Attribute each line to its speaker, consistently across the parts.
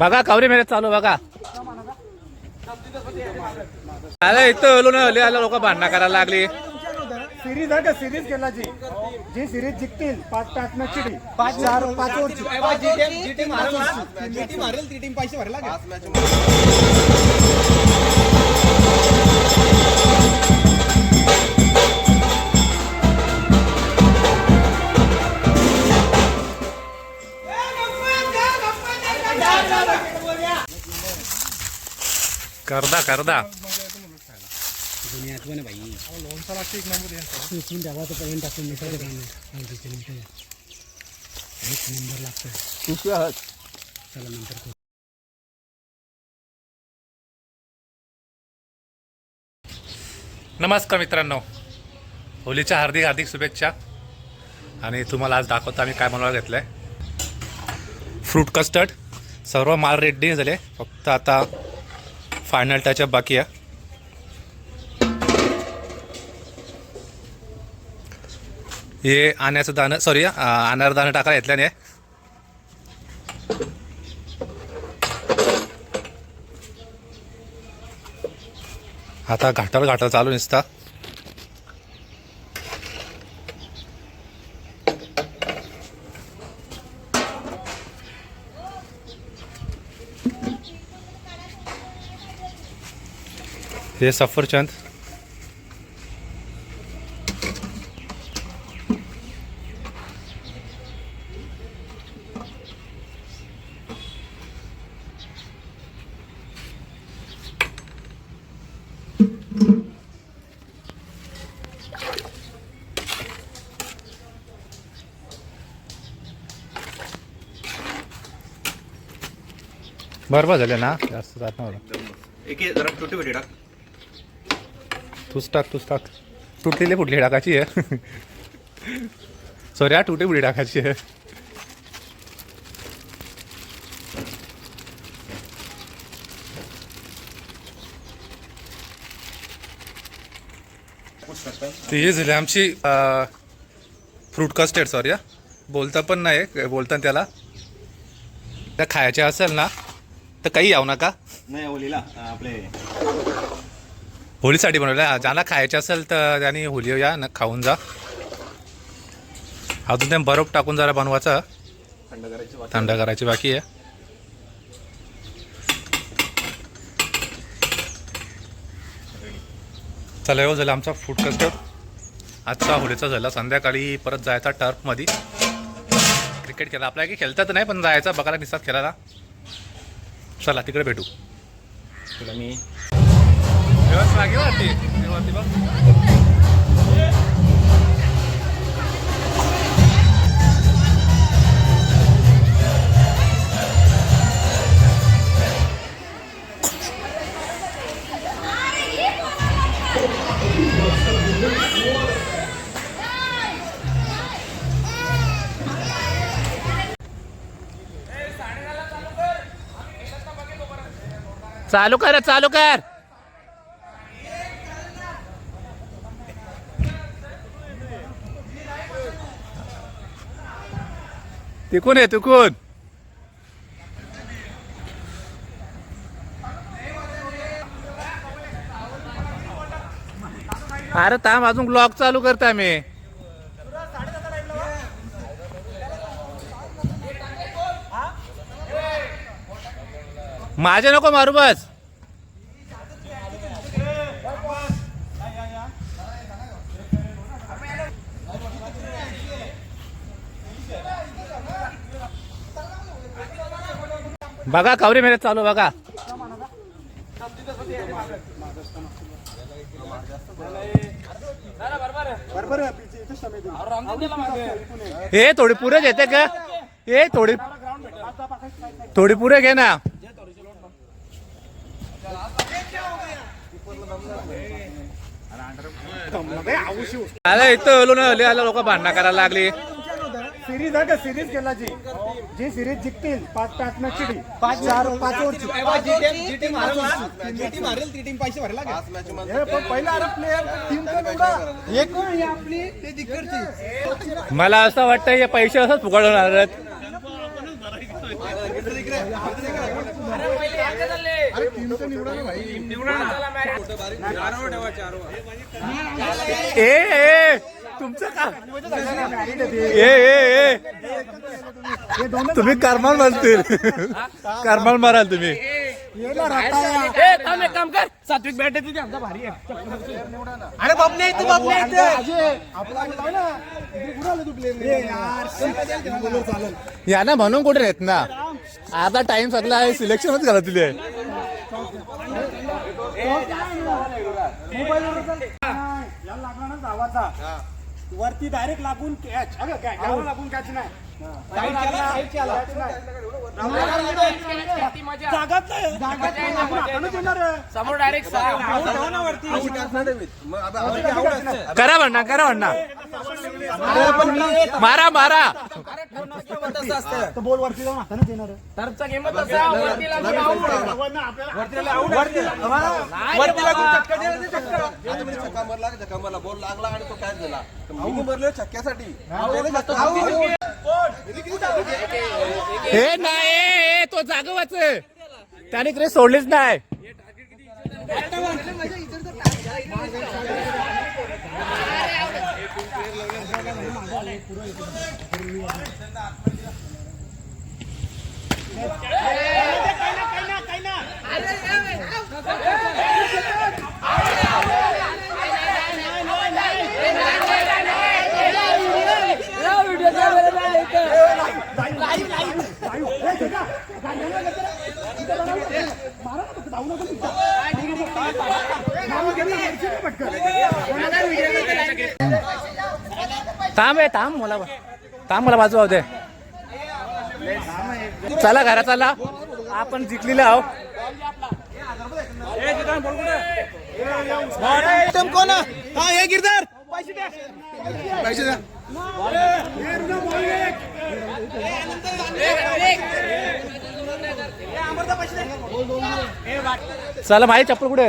Speaker 1: बघा कावरी मेरे चालू बघा. अरे इथं ओलो नाही आले लोक भांडणं करायला लागली.
Speaker 2: सिरीज आहे का? सिरीज केला जी जी सिरीज जिंकतील पाच पाच मॅच ची पाच चार पाच ओव्हरची
Speaker 3: मारेल ती टीम पैसे भरला का
Speaker 1: करदा करदा. नमस्कार मित्रांनो. होलीच्या हार्दिक हार्दिक शुभेच्छा. आणि तुम्हाला आज दाखवतो आम्ही काय बनवायला घेतलं आहे फ्रूट कस्टर्ड सर्व माल रेडी झाले. फक्त आता फायनल टचअप बाकी आहे. हे आण्याचं दाणं सॉरी आनार दाणं टाकायला घेतल्याने आता घाटाला घाटाला चालू दिसता हे सफरचंद. बरोबर झाले ना. जास्त जात नव्हतं.
Speaker 3: एक जरा छोटी भेटी टाक.
Speaker 1: तूच टाक तूच टाक तुटलेली फुटली टाकायची आहे. सॉरी हा तुटे फुटली टाकायची आहे. ती हे झाली आमची फ्रूट कस्टेड सॉरी हा. बोलता पण नाही बोलता त्याला. त्या खायचे असेल ना तर काही यावं नका.
Speaker 3: नाही ओलीला आपले
Speaker 1: होळीसाठी बनवलं ज्यांना खायचे असेल तर त्याने होली या न खाऊन जा. अजून ते बर्फ टाकून जरा बनवायचं.
Speaker 3: थंड करायची बाकी.
Speaker 1: आहे. चला हो झालं आमचा फूड कस्टर्ड आजचा होळीचा झाला. संध्याकाळी परत जायचा टर्फमध्ये क्रिकेट खेळा आपल्या काही खेळतात नाही पण जायचा बघायला निसात खेळायला. चला तिकडे भेटू.
Speaker 3: तुला मी
Speaker 1: व्यवस्था लागे वरती वरती बघ. चालू कर चालू कर. तिकून आहे तिकून अरे थांब अजून ब्लॉग चालू करता मी माझे नको मारू बस. बघा कावरी मेरे चालू बघा. हे थोडी पुरे घेते का हे थोडी थोडी पुरे घे ना.
Speaker 2: मध्ये आवश्यक.
Speaker 1: अरे इथं ओलो नाही लोक भांडणं करायला लागली.
Speaker 2: सिरीज आहे का? सिरीज केला जी. जी सिरीज जिंकतील पाच पाच मॅच ची पाच चार पाच ओव्हरची
Speaker 3: जी टीम मारेल ती टीम पैसे भरला का
Speaker 2: पण पहिला अरे प्लेअर टीम पण एवढा एक ही आपली ते तिकडची
Speaker 1: मला असं वाटतं हे पैसे असंच फुकट होणार आहेत. ए ए तुमचं का ए ए ए तुम्ही करमाल मारतील. करमाल माराल तुम्ही.
Speaker 3: सात्विक बॅट तुझी. आमचा भारी आहे. अरे बाप नाही तू बाप
Speaker 1: या ना म्हणून कुठे येत ना? आता टाइम सगळा आहे सिलेक्शनच घाला तुले
Speaker 2: याला लागला ना धावाचा वरती डायरेक्ट लागून कॅच अगं काय लागून कॅच नाही. Catch नाही. जागाच नाही. आपण हातानेच येणार आहे.
Speaker 3: समोर डायरेक्ट
Speaker 1: करा म्हणा करा म्हणा मारा मारा.
Speaker 2: तर बॉल वरती जाऊन हातानेच येणार आहे.
Speaker 3: टर्फचा गेम वरती लागून दिला ते.
Speaker 4: आता मारला मारला लागला आणि तो काय झाला? तर
Speaker 1: हे. नाही ए, ए, तो जागवाच. त्याने क्रेस सोडलीच नाही. थांब आहे थांब मला थांब मला बाजू दे. चला घरा चला. आपण जिंकलेले आहो.
Speaker 3: कोण हा हे गिरदार पैसे द्या. पैसे द्या.
Speaker 1: चला माझी चप्पल कुठे?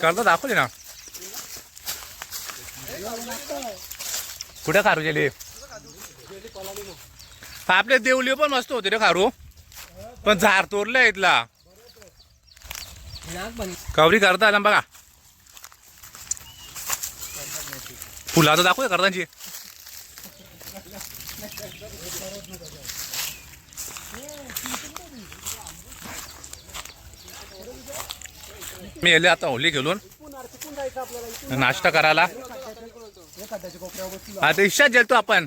Speaker 1: करता दाखवले
Speaker 3: हा ना
Speaker 1: कुठे खारू गेले आपले देवली पण मस्त होते रे खारू पण झार तोरलं इथला कवरी करता आला बघा फुलाचं दाखवूया करतांची मी येले आता होली घेऊन नाश्ता करायला. आता इच्छा जेलतो आपण.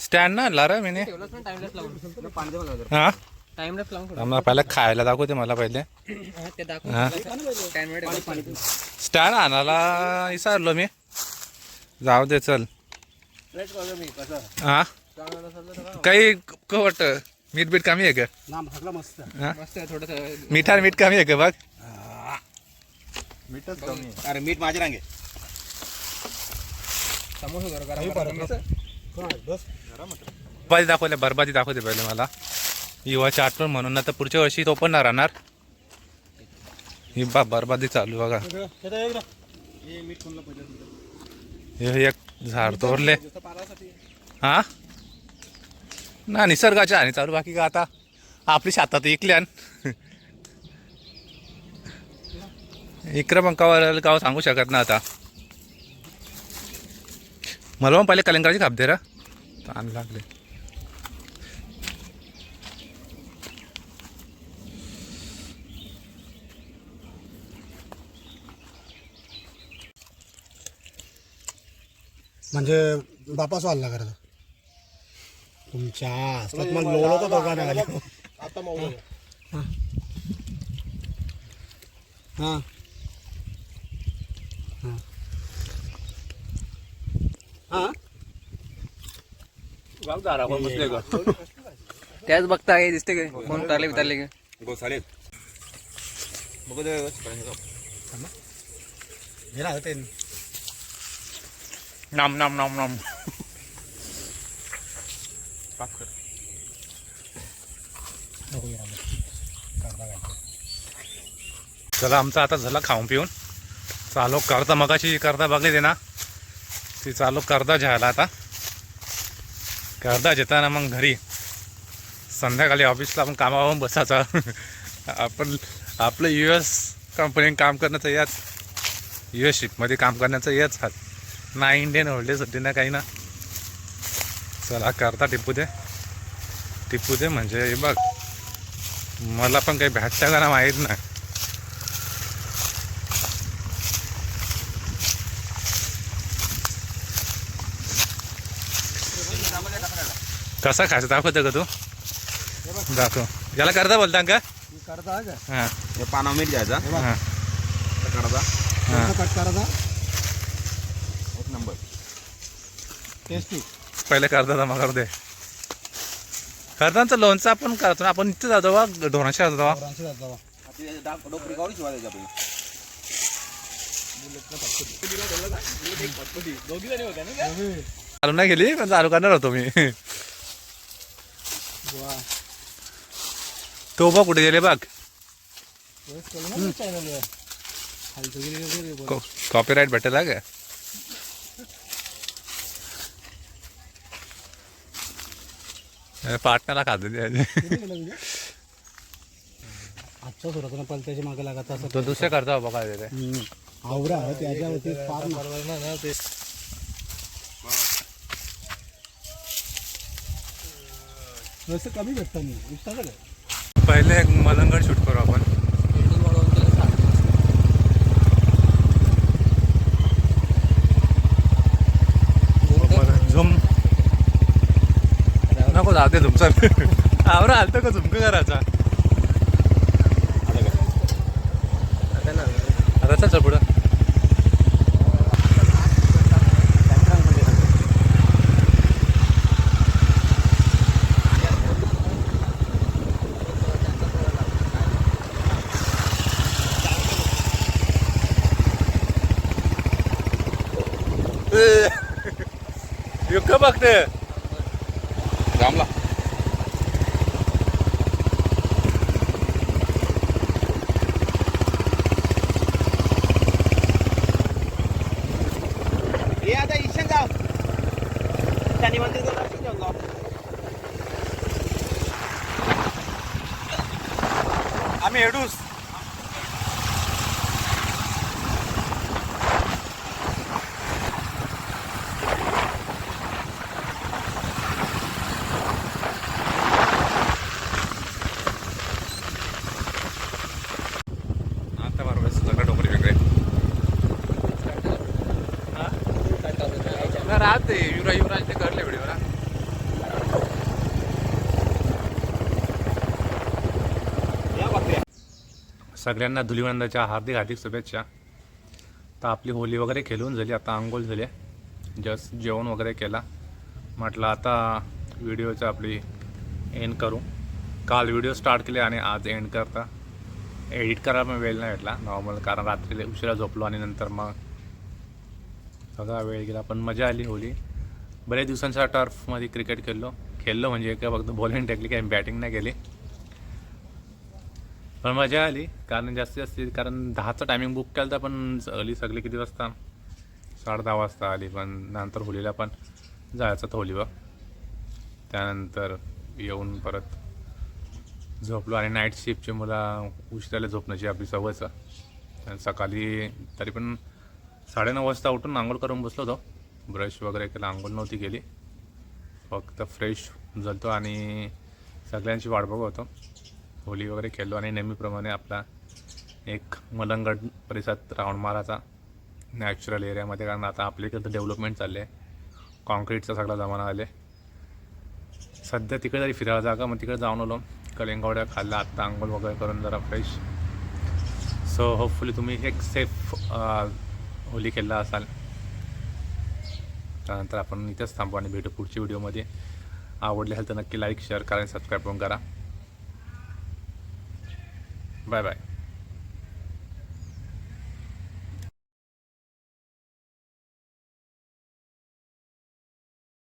Speaker 1: स्टँड ना आणला रे मी हा? आम्हाला पहिले खायला दाखवते मला पहिले. स्टँड आणायला विचारलो मी. जाऊ दे चल. हा? काही क वाटत मीठ बीठ कमी आहे का?
Speaker 2: सगळं मस्त.
Speaker 1: हा? मिठा मीठ कमी आहे का बघ.
Speaker 4: अरे मीठ माझे रांगे.
Speaker 1: बरबादी दाखवले बरबादी दाखवते पहिले मला. युवाची आठवण म्हणून ना तर पुढच्या वर्षी तो पण नाही राहणार. ही बा बरबादी चालू बघा. हे एक झाड तोरले हा? ना निसर्गाच्या आणि चालू बाकी का आता? आपली शेतात इकल्यान इक्रमांकावर गाव सांगू शकत ना आता. मला पण पहिले कलिंगडाची खाप दे रा? ताण लागले.
Speaker 2: म्हणजे बापाच वाढला करत तुमच्या असतात. मग लोळो तर दोघांना
Speaker 4: आता मावलं
Speaker 2: हां. हां.
Speaker 3: त्याच बघता काय दिसते काय कोण उतारले उतारले काय
Speaker 4: गो चालेल बघू दे
Speaker 2: हे.
Speaker 1: नाम नाम नाम नाम. चला आमचा आता झाला खाऊन पिऊन. चालू करता मगाशी करता बघली ते ना ती चालू करता घ्यायला आता. करता जेताना मग घरी. संध्याकाळी ऑफिसला आपण कामावरून बसायचं. आपण आपलं यू एस कंपनीत काम करण्याचं याच. यू एस शिपमध्ये काम करण्याचं याच हात ना इंडियन होल्डेसाठी ना काही ना. चला करता टिपू दे. टिपू दे म्हणजे बघ. मला पण काही भेटतं का ना माहीत नाही. कसा खायचं दाखवतं का तू? दाखव. याला करता बोलता का?
Speaker 2: करता
Speaker 1: हां
Speaker 4: पाना मीठ घ्यायचा.
Speaker 1: हां.
Speaker 4: करता
Speaker 1: हां.
Speaker 2: कट करायचा.
Speaker 4: एक नंबर.
Speaker 2: टेस्टी
Speaker 1: पहिले करता मग करू दे. करतांचं लोणचं आपण करतो. ना आपण इथे जातो बा ढोराशी जातो चालू नाही गेली पण चालू करणार होतो मी. तो बघ कुठे गेले बघ. कॉपीराईट भेटेल का पार्टनरला खाते द्यायचे
Speaker 2: आजच्या सुरतनं पलत्याची मागे लागत असं.
Speaker 1: तो दुसऱ्या करता बघा ते.
Speaker 2: आवरा त्याच्यावरती फार वैसे कमी भेटतं मी
Speaker 1: पहिले एक मलंगड शूट करू आपण. नको जाते तुमचा आवरा आलतं का झुमक करायचा आता चल चल पुढं युक्क बघते
Speaker 4: रामला
Speaker 3: हे आता ईशान गाव. शनी मंदिर गाव
Speaker 2: आम्ही हेडूस
Speaker 1: आता बरोबर सगळं डोंगरी वेगळे राहते युरा युवराज ते करले व्हिडिओला सगळ्यांना धुलिवंदाच्या हार्दिक हार्दिक शुभेच्छा. तर आपली होली वगैरे खेळून झाली आता आंघोळ झाली. जस्ट जेवण वगैरे केला. म्हटलं आता व्हिडिओचं आपली एंड करू. काल व्हिडिओ स्टार्ट केले आणि आज एंड करता. एडिट करायला पण वेळ नाही भेटला नॉर्मल कारण रात्री उशिरा झोपलो आणि नंतर मग सगळा वेळ गेला. पण मजा आली होली बरेच दिवसांच्या टर्फमध्ये क्रिकेट खेळलो. खेळलो म्हणजे काय फक्त बॉलिंग टेकली काही बॅटिंग नाही केली. पण मजा आली. कारण जास्तीत जास्त कारण दहाचं टायमिंग बुक केलं तर पण आली सगळी किती वाजता? साडे दहा वाजता आली पण नंतर होलीला पण जायचं तर होलीवर त्यानंतर येऊन परत झोपलो. आणि नाईट शिफ्टची मला उशिराला झोपण्याची आपली सवयच. आणि सकाळी तरी पण साडेनऊ वाजता उठून आंघोळ करून बसलो होतो. ब्रश वगैरे केला आंघोळ नव्हती केली. फक्त फ्रेश झालतो आणि सगळ्यांची वाट बघवतो होतो. होली वगैरे खेळलो आणि नेहमीप्रमाणे आपला एक मलंगड परिसरात राऊंड मारायचा नॅचरल एरियामध्ये कारण आता आपल्याकडे डेव्हलपमेंट चालले आहे. कॉन्क्रीटचा सगळा जमाना आले सध्या तिकडे जरी फिरायला जागा मग तिकडे जाऊन आलो. कलिंगवड्या खाल्ला आत्ता आंघोळ वगैरे करून जरा फ्रेश सो होपफुली तुम्ही एक सेफ ओली केला असाल. त्यानंतर आपण इथेच थांबू आणि भेटू पुढच्या व्हिडिओमध्ये. आवडले असेल तर नक्की लाईक शेअर करा आणि सबस्क्राईब पण करा. Bye bye